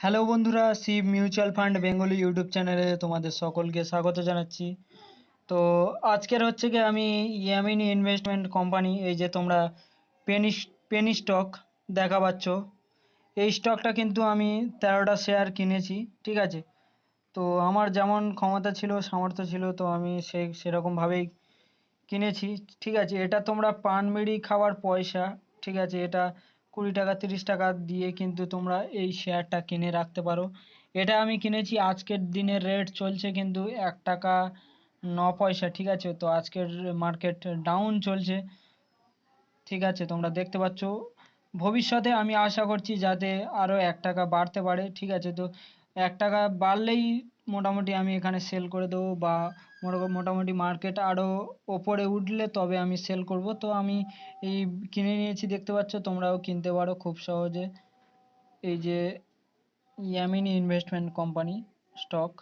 Hello বন্ধুরা Shiv mutual fund Bengali YouTube চ্যানেলে তোমাদের সকলকে স্বাগত জানাচ্ছি। তো আজকের হচ্ছে কি আমি ইয়ামিনি ইনভেস্টমেন্ট কোম্পানি এই যে তোমরা পেনি পেনি স্টক দেখা পাচ্ছ। এই স্টকটা কিন্তু আমি তেরোটা শেয়ার কিনেছি, ঠিক আছে? তো আমার যেমন ক্ষমতা ছিল, সামর্থ্য ছিল, তো আমি সেই সেরকমভাবেই কিনেছি, ঠিক আছে? এটা তোমরা পান বিড়ি খাওয়ার পয়সা, ঠিক আছে? এটা কুড়ি টাকা, তিরিশ টাকা দিয়ে কিন্তু তোমরা এই শেয়ারটা কিনে রাখতে পারো। এটা আমি কিনেছি, আজকের দিনের রেট চলছে কিন্তু এক টাকা ন পয়সা, ঠিক আছে? তো আজকের মার্কেট ডাউন চলছে, ঠিক আছে? তোমরা দেখতে পাচ্ছ। ভবিষ্যতে আমি আশা করছি যাতে আরও এক টাকা বাড়তে পারে, ঠিক আছে? তো এক টাকা বাড়লেই মোটামুটি আমি এখানে সেল করে দেবো বা মোটা- মোটামুটি মার্কেট আরও ওপরে উঠলে তবে আমি সেল করব। তো আমি এই কিনে নিয়েছি, দেখতে পাচ্ছ, তোমরাও কিনতে পারো খুব সহজে। এই যে ইয়ামিনি ইনভেস্টমেন্ট কোম্পানি স্টক